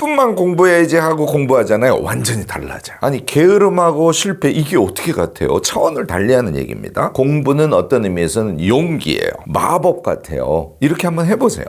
10분만 공부해야지 하고 공부하잖아요. 완전히 달라져요. 아니, 게으름하고 실패, 이게 어떻게 같아요? 차원을 달리하는 얘기입니다. 공부는 어떤 의미에서는 용기예요. 마법 같아요. 이렇게 한번 해보세요.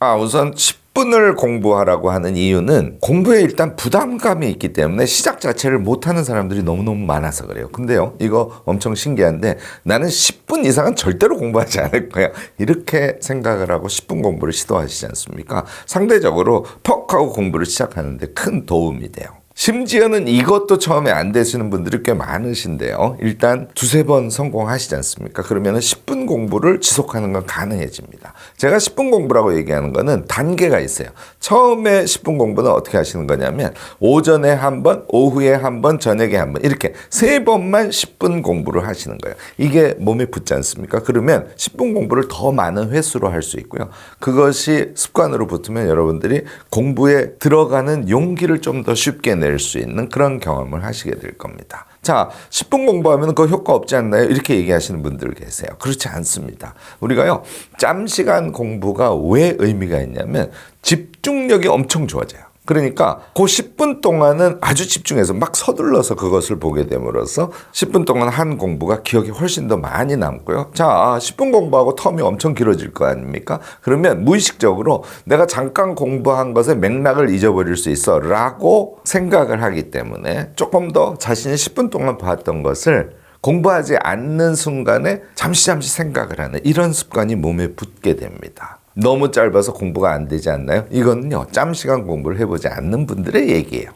아, 우선 10 분을 공부하라고 하는 이유는 공부에 일단 부담감이 있기 때문에 시작 자체를 못하는 사람들이 너무너무 많아서 그래요. 근데요, 이거 엄청 신기한데 나는 10분 이상은 절대로 공부하지 않을 거야. 이렇게 생각을 하고 10분 공부를 시도하시지 않습니까? 상대적으로 퍽 하고 공부를 시작하는데 큰 도움이 돼요. 심지어는 이것도 처음에 안 되시는 분들이 꽤 많으신데요. 일단 두세 번 성공하시지 않습니까? 그러면 10분 공부를 지속하는 건 가능해집니다. 제가 10분 공부라고 얘기하는 거는 단계가 있어요. 처음에 10분 공부는 어떻게 하시는 거냐면 오전에 한 번, 오후에 한 번, 저녁에 한 번 이렇게 세 번만 10분 공부를 하시는 거예요. 이게 몸에 붙지 않습니까? 그러면 10분 공부를 더 많은 횟수로 할 수 있고요. 그것이 습관으로 붙으면 여러분들이 공부에 들어가는 용기를 좀 더 쉽게 낼수 있는 그런 경험을 하시게 될 겁니다. 자, 10분 공부하면 그 효과 없지 않나요? 이렇게 얘기하시는 분들 계세요. 그렇지 않습니다. 우리가요, 짬 시간 공부가 왜 의미가 있냐면 집중력이 엄청 좋아져요. 그러니까 그 10분 동안은 아주 집중해서 막 서둘러서 그것을 보게 됨으로써 10분 동안 한 공부가 기억이 훨씬 더 많이 남고요. 자, 10분 공부하고 텀이 엄청 길어질 거 아닙니까? 그러면 무의식적으로 내가 잠깐 공부한 것의 맥락을 잊어버릴 수 있어 라고 생각을 하기 때문에 조금 더 자신이 10분 동안 봤던 것을 공부하지 않는 순간에 잠시 잠시 생각을 하는 이런 습관이 몸에 붙게 됩니다. 너무 짧아서 공부가 안 되지 않나요? 이거는요, 짬 시간 공부를 해보지 않는 분들의 얘기예요.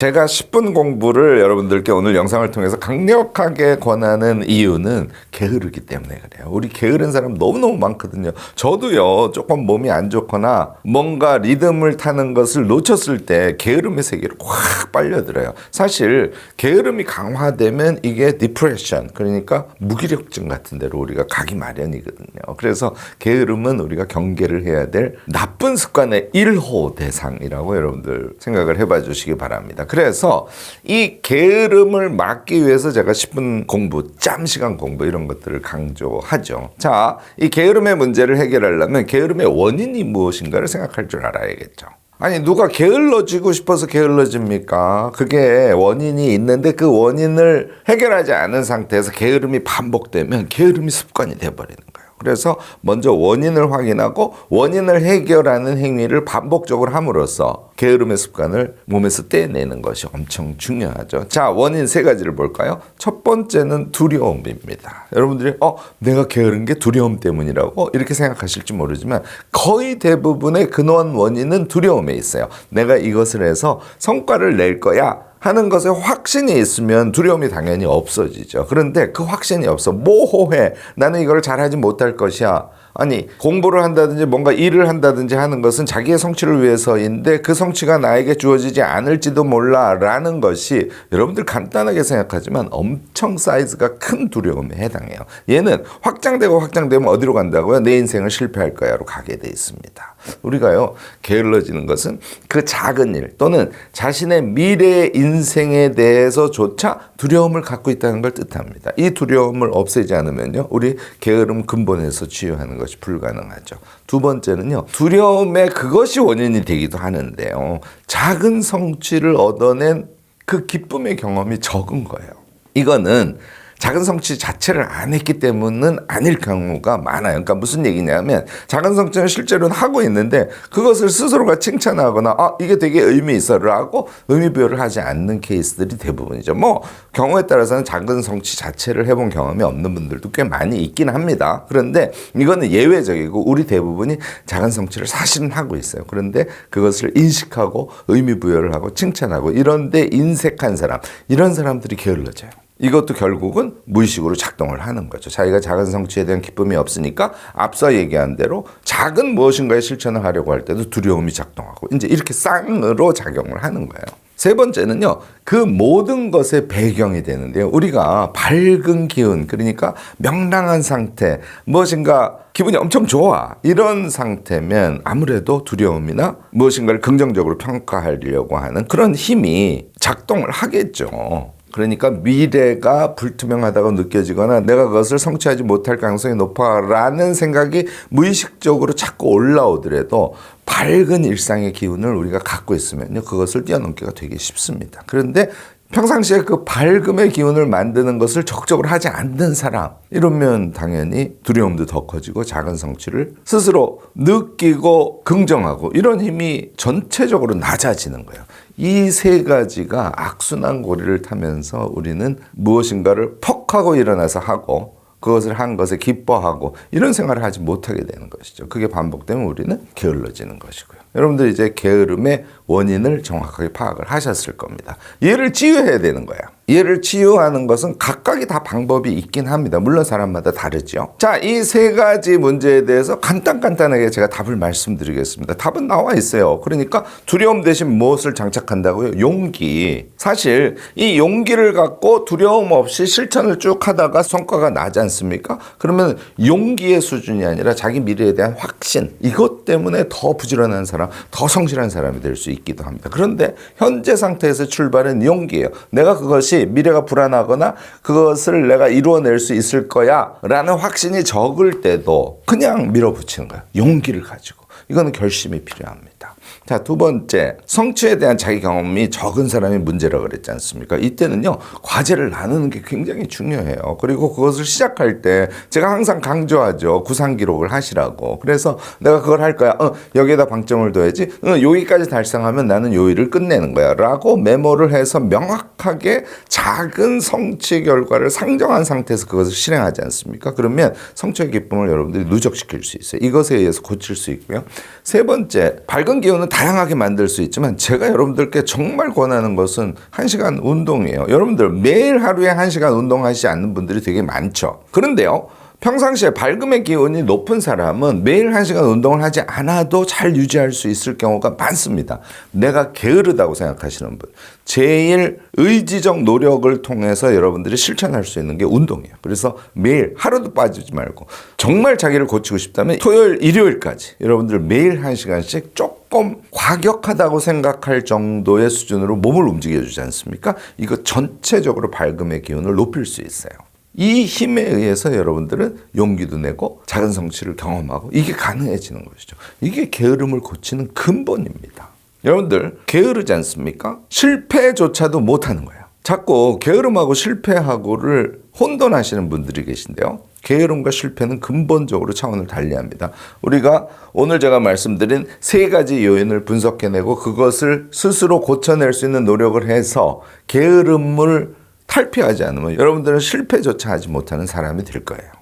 제가 10분 공부를 여러분들께 오늘 영상을 통해서 강력하게 권하는 이유는 게으르기 때문에 그래요. 우리 게으른 사람 너무너무 많거든요. 저도요, 조금 몸이 안 좋거나 뭔가 리듬을 타는 것을 놓쳤을 때 게으름의 세계로 확 빨려들어요. 사실 게으름이 강화되면 이게 디프레션, 그러니까 무기력증 같은 데로 우리가 가기 마련이거든요. 그래서 게으름은 우리가 경계를 해야 될 나쁜 습관의 1호 대상이라고 여러분들 생각을 해봐 주시기 바랍니다. 그래서 이 게으름을 막기 위해서 제가 10분 공부, 짬 시간 공부 이런 것들을 강조하죠. 자, 이 게으름의 문제를 해결하려면 게으름의 원인이 무엇인가를 생각할 줄 알아야겠죠. 아니 누가 게을러지고 싶어서 게을러집니까? 그게 원인이 있는데 그 원인을 해결하지 않은 상태에서 게으름이 반복되면 게으름이 습관이 돼버리는 거예요. 그래서 먼저 원인을 확인하고 원인을 해결하는 행위를 반복적으로 함으로써 게으름의 습관을 몸에서 떼내는 것이 엄청 중요하죠. 자, 원인 세 가지를 볼까요? 첫 번째는 두려움입니다. 여러분들이 어, 내가 게으른 게 두려움 때문이라고 이렇게 생각하실지 모르지만 거의 대부분의 근원 원인은 두려움에 있어요. 내가 이것을 해서 성과를 낼 거야. 하는 것에 확신이 있으면 두려움이 당연히 없어지죠. 그런데 그 확신이 없어. 모호해. 나는 이걸 잘하지 못할 것이야. 아니 공부를 한다든지 뭔가 일을 한다든지 하는 것은 자기의 성취를 위해서인데 그 성취가 나에게 주어지지 않을지도 몰라라는 것이 여러분들 간단하게 생각하지만 엄청 사이즈가 큰 두려움에 해당해요. 얘는 확장되고 확장되면 어디로 간다고요? 내 인생을 실패할 거야로 가게 돼 있습니다. 우리가요 게을러지는 것은 그 작은 일 또는 자신의 미래 인생에 대해서조차 두려움을 갖고 있다는 걸 뜻합니다. 이 두려움을 없애지 않으면요 우리 게으름 근본에서 치유하는 것이 불가능하죠. 두 번째는요, 두려움의 그것이 원인이 되기도 하는데요. 작은 성취를 얻어낸 그 기쁨의 경험이 적은 거예요. 이거는 작은 성취 자체를 안 했기 때문은 아닐 경우가 많아요. 그러니까 무슨 얘기냐면 작은 성취는 실제로는 하고 있는데 그것을 스스로가 칭찬하거나 아 이게 되게 의미 있어라고 의미 부여를 하지 않는 케이스들이 대부분이죠. 뭐 경우에 따라서는 작은 성취 자체를 해본 경험이 없는 분들도 꽤 많이 있긴 합니다. 그런데 이거는 예외적이고 우리 대부분이 작은 성취를 사실은 하고 있어요. 그런데 그것을 인식하고 의미 부여를 하고 칭찬하고 이런데 인색한 사람 이런 사람들이 게을러져요. 이것도 결국은 무의식으로 작동을 하는 거죠. 자기가 작은 성취에 대한 기쁨이 없으니까 앞서 얘기한 대로 작은 무엇인가의 실천을 하려고 할 때도 두려움이 작동하고 이제 이렇게 쌍으로 작용을 하는 거예요. 세 번째는요, 그 모든 것의 배경이 되는데요. 우리가 밝은 기운, 그러니까 명랑한 상태, 무엇인가 기분이 엄청 좋아. 이런 상태면 아무래도 두려움이나 무엇인가를 긍정적으로 평가하려고 하는 그런 힘이 작동을 하겠죠. 그러니까 미래가 불투명하다고 느껴지거나 내가 그것을 성취하지 못할 가능성이 높아라는 생각이 무의식적으로 자꾸 올라오더라도 밝은 일상의 기운을 우리가 갖고 있으면요 그것을 뛰어넘기가 되게 쉽습니다. 그런데 평상시에 그 밝음의 기운을 만드는 것을 적극적으로 하지 않는 사람 이러면 당연히 두려움도 더 커지고 작은 성취를 스스로 느끼고 긍정하고 이런 힘이 전체적으로 낮아지는 거예요. 이 세 가지가 악순환 고리를 타면서 우리는 무엇인가를 퍽 하고 일어나서 하고 그것을 한 것에 기뻐하고 이런 생활을 하지 못하게 되는 것이죠. 그게 반복되면 우리는 게을러지는 것이고요. 여러분들 이제 게으름의 원인을 정확하게 파악을 하셨을 겁니다. 얘를 치유해야 되는 거야. 얘를 치유하는 것은 각각이 다 방법이 있긴 합니다. 물론 사람마다 다르죠. 자, 이 세 가지 문제에 대해서 간단간단하게 제가 답을 말씀드리겠습니다. 답은 나와 있어요. 그러니까 두려움 대신 무엇을 장착한다고요? 용기. 사실 이 용기를 갖고 두려움 없이 실천을 쭉 하다가 성과가 나지 않습니까? 그러면 용기의 수준이 아니라 자기 미래에 대한 확신. 이것 때문에 더 부지런한 사람, 더 성실한 사람이 될 수 있기도 합니다. 그런데 현재 상태에서 출발은 용기예요. 내가 그것이 미래가 불안하거나 그것을 내가 이루어낼 수 있을 거야 라는 확신이 적을 때도 그냥 밀어붙이는 거야. 용기를 가지고. 이거는 결심이 필요합니다. 자, 두 번째. 성취에 대한 자기 경험이 적은 사람이 문제라고 그랬지 않습니까? 이때는요, 과제를 나누는 게 굉장히 중요해요. 그리고 그것을 시작할 때 제가 항상 강조하죠. 구상 기록을 하시라고. 그래서 내가 그걸 할 거야. 어, 여기에다 방점을 둬야지. 어, 여기까지 달성하면 나는 요 일을 끝내는 거야. 라고 메모를 해서 명확하게 작은 성취 결과를 상정한 상태에서 그것을 실행하지 않습니까? 그러면 성취의 기쁨을 여러분들이 누적시킬 수 있어요. 이것에 의해서 고칠 수 있고요. 세 번째, 밝은 기운은 다 양하게 만들 수 있지만 제가 여러분들께 정말 권하는 것은 한시간 운동이에요. 여러분들 매일 하루에 한시간 운동하시지 않는 분들이 되게 많죠. 그런데요. 평상시에 밝음의 기운이 높은 사람은 매일 한 시간 운동을 하지 않아도 잘 유지할 수 있을 경우가 많습니다. 내가 게으르다고 생각하시는 분. 제일 의지적 노력을 통해서 여러분들이 실천할 수 있는 게 운동이에요. 그래서 매일 하루도 빠지지 말고 정말 자기를 고치고 싶다면 토요일, 일요일까지 여러분들 매일 한 시간씩 조금 과격하다고 생각할 정도의 수준으로 몸을 움직여 주지 않습니까? 이거 전체적으로 밝음의 기운을 높일 수 있어요. 이 힘에 의해서 여러분들은 용기도 내고 작은 성취를 경험하고 이게 가능해지는 것이죠. 이게 게으름을 고치는 근본입니다. 여러분들 게으르지 않습니까? 실패조차도 못하는 거예요. 자꾸 게으름하고 실패하고를 혼돈하시는 분들이 계신데요. 게으름과 실패는 근본적으로 차원을 달리합니다. 우리가 오늘 제가 말씀드린 세 가지 요인을 분석해내고 그것을 스스로 고쳐낼 수 있는 노력을 해서 게으름을 탈피하지 않으면 여러분들은 실패조차 하지 못하는 사람이 될 거예요.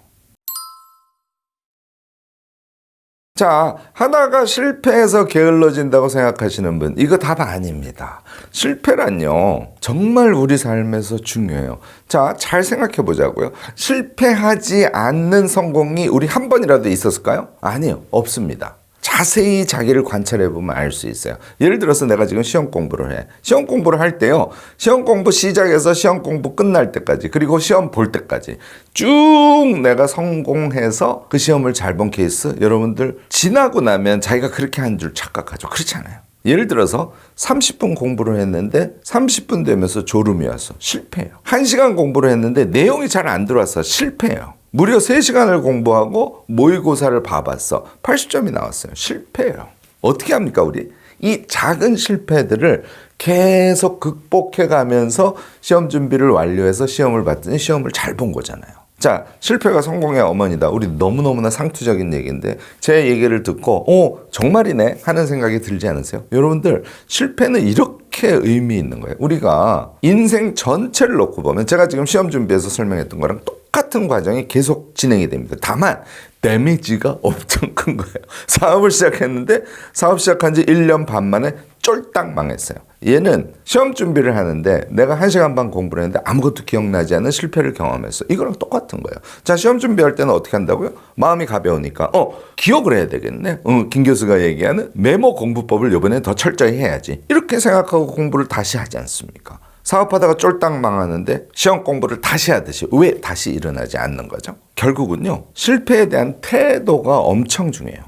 자, 하다가 실패해서 게을러진다고 생각하시는 분, 이거 답 아닙니다. 실패란요, 정말 우리 삶에서 중요해요. 자, 잘 생각해 보자고요. 실패하지 않는 성공이 우리 한 번이라도 있었을까요? 아니요, 없습니다. 자세히 자기를 관찰해 보면 알 수 있어요. 예를 들어서 내가 지금 시험 공부를 해. 시험 공부를 할 때요. 시험 공부 시작해서 시험 공부 끝날 때까지 그리고 시험 볼 때까지 쭉 내가 성공해서 그 시험을 잘 본 케이스 여러분들 지나고 나면 자기가 그렇게 한 줄 착각하죠. 그렇지 않아요. 예를 들어서 30분 공부를 했는데 30분 되면서 졸음이 와서 실패해요. 1시간 공부를 했는데 내용이 잘 안 들어와서 실패해요. 무려 3시간을 공부하고 모의고사를 봐봤어. 80점이 나왔어요. 실패예요. 어떻게 합니까, 우리? 이 작은 실패들을 계속 극복해 가면서 시험 준비를 완료해서 시험을 봤더니 시험을 잘 본 거잖아요. 자, 실패가 성공의 어머니다. 우리 너무너무나 상투적인 얘기인데 제 얘기를 듣고 어, 정말이네 하는 생각이 들지 않으세요? 여러분들 실패는 이렇게 의미 있는 거예요. 우리가 인생 전체를 놓고 보면 제가 지금 시험 준비해서 설명했던 거랑 똑 같은 과정이 계속 진행이 됩니다. 다만 데미지가 엄청 큰 거예요. 사업을 시작했는데 사업 시작한 지 1년 반 만에 쫄딱 망했어요. 얘는 시험 준비를 하는데 내가 1시간 반 공부를 했는데 아무것도 기억나지 않는 실패를 경험했어. 이거랑 똑같은 거예요. 자, 시험 준비할 때는 어떻게 한다고요? 마음이 가벼우니까 어, 기억을 해야 되겠네. 어, 김 교수가 얘기하는 메모 공부법을 이번에 더 철저히 해야지. 이렇게 생각하고 공부를 다시 하지 않습니까? 사업하다가 쫄딱 망하는데 시험 공부를 다시 하듯이 왜 다시 일어나지 않는 거죠? 결국은요, 실패에 대한 태도가 엄청 중요해요.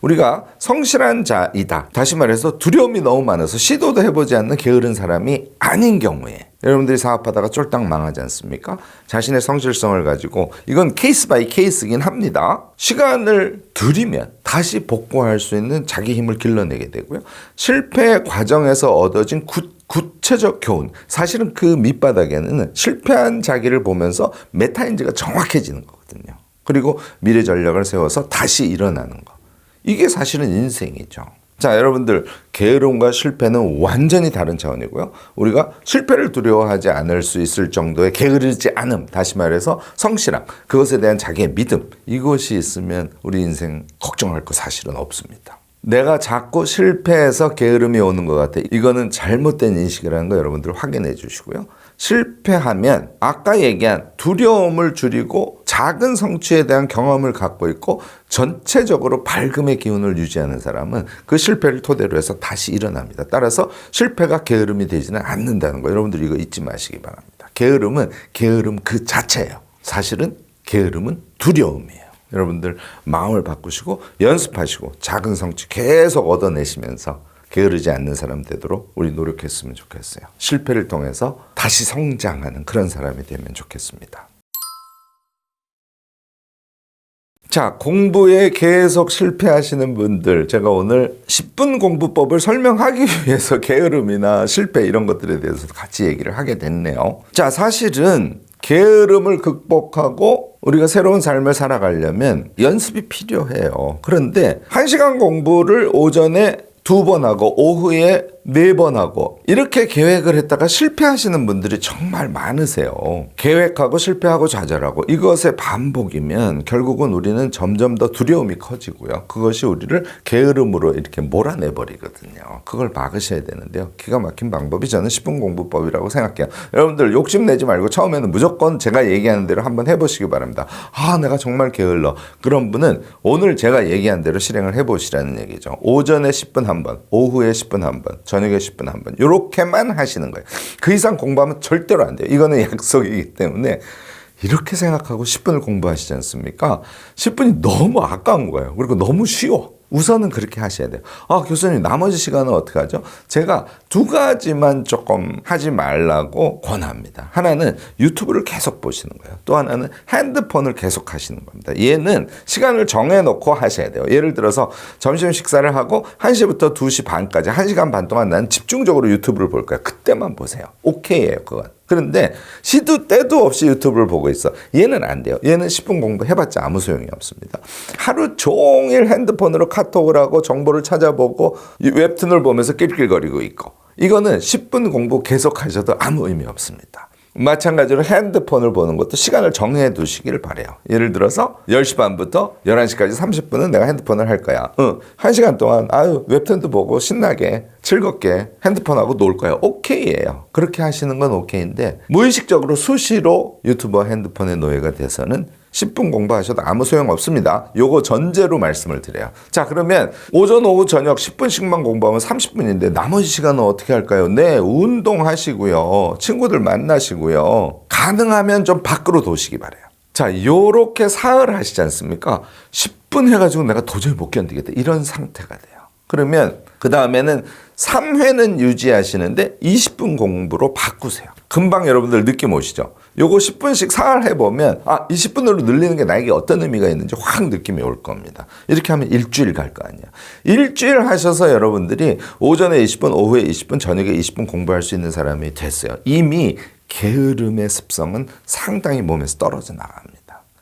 우리가 성실한 자이다. 다시 말해서 두려움이 너무 많아서 시도도 해보지 않는 게으른 사람이 아닌 경우에 여러분들이 사업하다가 쫄딱 망하지 않습니까? 자신의 성실성을 가지고 이건 케이스 바이 케이스긴 합니다. 시간을 들이면 다시 복구할 수 있는 자기 힘을 길러내게 되고요. 실패 과정에서 얻어진 구, 구체적 교훈. 사실은 그 밑바닥에는 실패한 자기를 보면서 메타인지가 정확해지는 거거든요. 그리고 미래 전략을 세워서 다시 일어나는 거. 이게 사실은 인생이죠. 자, 여러분들, 게으름과 실패는 완전히 다른 차원이고요. 우리가 실패를 두려워하지 않을 수 있을 정도의 게으르지 않음, 다시 말해서 성실함, 그것에 대한 자기의 믿음, 이것이 있으면 우리 인생 걱정할 거 사실은 없습니다. 내가 자꾸 실패해서 게으름이 오는 것 같아. 이거는 잘못된 인식이라는 거 여러분들 확인해 주시고요. 실패하면 아까 얘기한 두려움을 줄이고 작은 성취에 대한 경험을 갖고 있고 전체적으로 밝음의 기운을 유지하는 사람은 그 실패를 토대로 해서 다시 일어납니다. 따라서 실패가 게으름이 되지는 않는다는 거 여러분들 이거 잊지 마시기 바랍니다. 게으름은 게으름 그 자체예요. 사실은 게으름은 두려움이에요. 여러분들 마음을 바꾸시고 연습하시고 작은 성취 계속 얻어내시면서 게으르지 않는 사람 되도록 우리 노력했으면 좋겠어요. 실패를 통해서 다시 성장하는 그런 사람이 되면 좋겠습니다. 자, 공부에 계속 실패하시는 분들, 제가 오늘 10분 공부법을 설명하기 위해서 게으름이나 실패 이런 것들에 대해서 같이 얘기를 하게 됐네요. 자, 사실은 게으름을 극복하고 우리가 새로운 삶을 살아가려면 연습이 필요해요. 그런데 한 시간 공부를 오전에 두 번 하고 오후에 네 번 하고 이렇게 계획을 했다가 실패하시는 분들이 정말 많으세요. 계획하고 실패하고 좌절하고 이것의 반복이면 결국은 우리는 점점 더 두려움이 커지고요. 그것이 우리를 게으름으로 이렇게 몰아내 버리거든요. 그걸 막으셔야 되는데요. 기가 막힌 방법이 저는 10분 공부법이라고 생각해요. 여러분들 욕심 내지 말고 처음에는 무조건 제가 얘기하는 대로 한번 해보시기 바랍니다. 아, 내가 정말 게을러. 그런 분은 오늘 제가 얘기한 대로 실행을 해보시라는 얘기죠. 오전에 10분 한 번, 오후에 10분 한 번, 저녁에 10분 한 번. 이렇게만 하시는 거예요. 그 이상 공부하면 절대로 안 돼요. 이거는 약속이기 때문에 이렇게 생각하고 10분을 공부하시지 않습니까? 10분이 너무 아까운 거예요. 그리고 너무 쉬워. 우선은 그렇게 하셔야 돼요. 아, 교수님, 나머지 시간은 어떻게 하죠? 제가 두 가지만 조금 하지 말라고 권합니다. 하나는 유튜브를 계속 보시는 거예요. 또 하나는 핸드폰을 계속 하시는 겁니다. 얘는 시간을 정해놓고 하셔야 돼요. 예를 들어서 점심 식사를 하고 1시부터 2시 반까지 1시간 반 동안 난 집중적으로 유튜브를 볼 거야. 그때만 보세요. 오케이예요, 그건. 그런데 시도 때도 없이 유튜브를 보고 있어. 얘는 안 돼요. 얘는 10분 공부 해봤자 아무 소용이 없습니다. 하루 종일 핸드폰으로 카톡을 하고 정보를 찾아보고 웹툰을 보면서 낄낄거리고 있고. 이거는 10분 공부 계속 하셔도 아무 의미 없습니다. 마찬가지로 핸드폰을 보는 것도 시간을 정해 두시기를 바래요. 예를 들어서 10시 반부터 11시까지 30분은 내가 핸드폰을 할 거야. 응. 1시간 동안 아유, 웹툰도 보고 신나게 즐겁게 핸드폰하고 놀 거야. 오케이예요. 그렇게 하시는 건 오케이인데 무의식적으로 수시로 유튜버 핸드폰의 노예가 돼서는 10분 공부하셔도 아무 소용 없습니다. 요거 전제로 말씀을 드려요. 자, 그러면 오전, 오후, 저녁 10분씩만 공부하면 30분인데 나머지 시간은 어떻게 할까요? 네, 운동하시고요. 친구들 만나시고요. 가능하면 좀 밖으로 도시기 바래요. 자, 요렇게 사흘 하시지 않습니까? 10분 해가지고 내가 도저히 못 견디겠다. 이런 상태가 돼요. 그러면 그 다음에는 3회는 유지하시는데 20분 공부로 바꾸세요. 금방 여러분들 느낌 오시죠? 요거 10분씩 사활 해 보면 아 20분으로 늘리는 게 나에게 어떤 의미가 있는지 확 느낌이 올 겁니다. 이렇게 하면 일주일 갈 거 아니야. 일주일 하셔서 여러분들이 오전에 20분, 오후에 20분, 저녁에 20분 공부할 수 있는 사람이 됐어요. 이미 게으름의 습성은 상당히 몸에서 떨어져 나갑니다.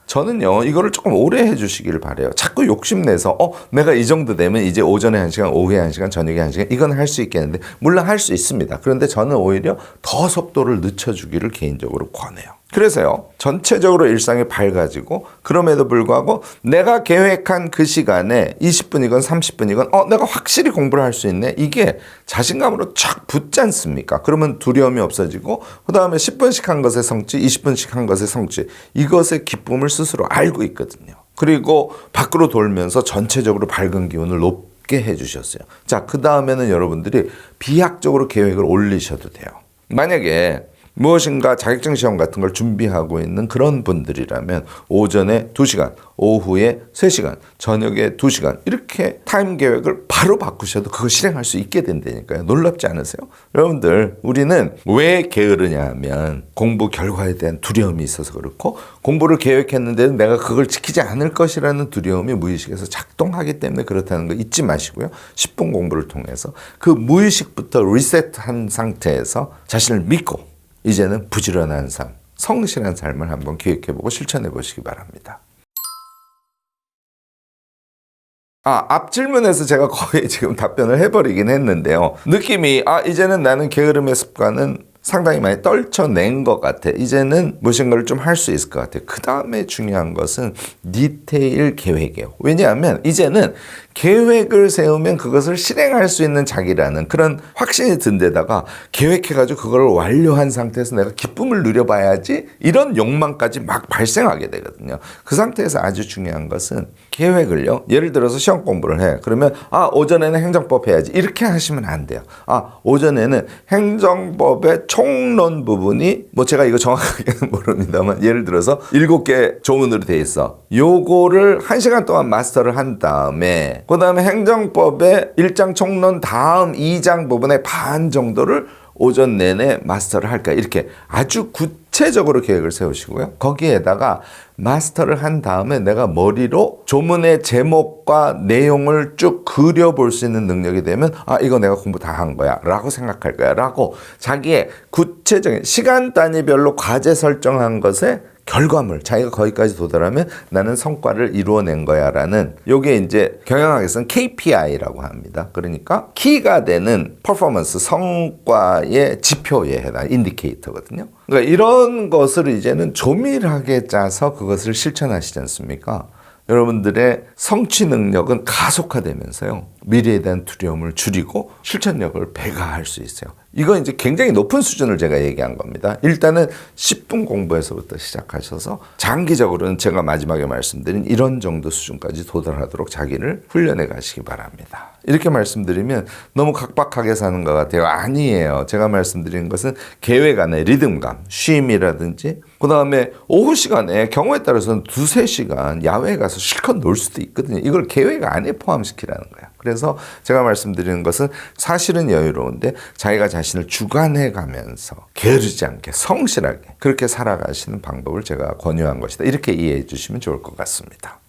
저는요 이거를 조금 오래 해주시기를 바래요. 자꾸 욕심내서 어 내가 이 정도 되면 이제 오전에 한 시간, 오후에 한 시간, 저녁에 한 시간 이건 할 수 있겠는데 물론 할 수 있습니다. 그런데 저는 오히려 더 속도를 늦춰주기를 개인적으로 권해요. 그래서요, 전체적으로 일상이 밝아지고, 그럼에도 불구하고, 내가 계획한 그 시간에 20분이건 30분이건, 어, 내가 확실히 공부를 할 수 있네? 이게 자신감으로 쫙 붙지 않습니까? 그러면 두려움이 없어지고, 그 다음에 10분씩 한 것의 성취, 20분씩 한 것의 성취, 이것의 기쁨을 스스로 알고 있거든요. 그리고 밖으로 돌면서 전체적으로 밝은 기운을 높게 해주셨어요. 자, 그 다음에는 여러분들이 비약적으로 계획을 올리셔도 돼요. 만약에 무엇인가 자격증 시험 같은 걸 준비하고 있는 그런 분들이라면 오전에 2시간, 오후에 3시간, 저녁에 2시간 이렇게 타임 계획을 바로 바꾸셔도 그거 실행할 수 있게 된다니까요. 놀랍지 않으세요? 여러분들 우리는 왜 게으르냐 하면 공부 결과에 대한 두려움이 있어서 그렇고 공부를 계획했는데 내가 그걸 지키지 않을 것이라는 두려움이 무의식에서 작동하기 때문에 그렇다는 거 잊지 마시고요. 10분 공부를 통해서 그 무의식부터 리셋한 상태에서 자신을 믿고 이제는 부지런한 삶, 성실한 삶을 한번 기획해보고 실천해 보시기 바랍니다. 아, 앞 질문에서 제가 거의 지금 답변을 해버리긴 했는데요. 느낌이, 아, 이제는 나는 게으름의 습관은 상당히 많이 떨쳐낸 것 같아. 이제는 무엇인가를 좀 할 수 있을 것 같아. 그 다음에 중요한 것은 디테일 계획이에요. 왜냐하면 이제는 계획을 세우면 그것을 실행할 수 있는 자기라는 그런 확신이 든 데다가 계획해가지고 그걸 완료한 상태에서 내가 기쁨을 누려봐야지 이런 욕망까지 막 발생하게 되거든요. 그 상태에서 아주 중요한 것은 계획을요. 예를 들어서 시험 공부를 해. 그러면 아 오전에는 행정법 해야지 이렇게 하시면 안 돼요. 아 오전에는 행정법의 총론 부분이 뭐 제가 이거 정확하게는 모릅니다만 예를 들어서 일곱 개 조문으로 돼 있어. 요거를 한 시간 동안 마스터를 한 다음에 그 다음에 행정법의 일장 총론 다음 이장 부분의 반 정도를 오전 내내 마스터를 할까 이렇게 아주 구체적으로 계획을 세우시고요. 거기에다가 마스터를 한 다음에 내가 머리로 조문의 제목과 내용을 쭉 그려볼 수 있는 능력이 되면 아 이거 내가 공부 다 한 거야. 라고 생각할 거야. 라고 자기의 구체적인 시간 단위별로 과제 설정한 것에 결과물 자기가 거기까지 도달하면 나는 성과를 이루어낸 거야라는 요게 이제 경영학에서는 KPI라고 합니다. 그러니까 키가 되는 퍼포먼스 성과의 지표에 해당 인디케이터거든요. 그러니까 이런 것을 이제는 조밀하게 짜서 그것을 실천하시지 않습니까? 여러분들의 성취 능력은 가속화되면서요. 미래에 대한 두려움을 줄이고 실천력을 배가할 수 있어요. 이건 이제 굉장히 높은 수준을 제가 얘기한 겁니다. 일단은 10분 공부에서부터 시작하셔서 장기적으로는 제가 마지막에 말씀드린 이런 정도 수준까지 도달하도록 자기를 훈련해 가시기 바랍니다. 이렇게 말씀드리면 너무 각박하게 사는 것 같아요. 아니에요. 제가 말씀드리는 것은 계획 안에 리듬감, 쉼이라든지 그 다음에 오후 시간에 경우에 따라서는 두세 시간 야외에 가서 실컷 놀 수도 있거든요. 이걸 계획 안에 포함시키라는 거야. 그래서 제가 말씀드리는 것은 사실은 여유로운데 자기가 자신을 주관해 가면서 게으르지 않게 성실하게 그렇게 살아가시는 방법을 제가 권유한 것이다. 이렇게 이해해 주시면 좋을 것 같습니다.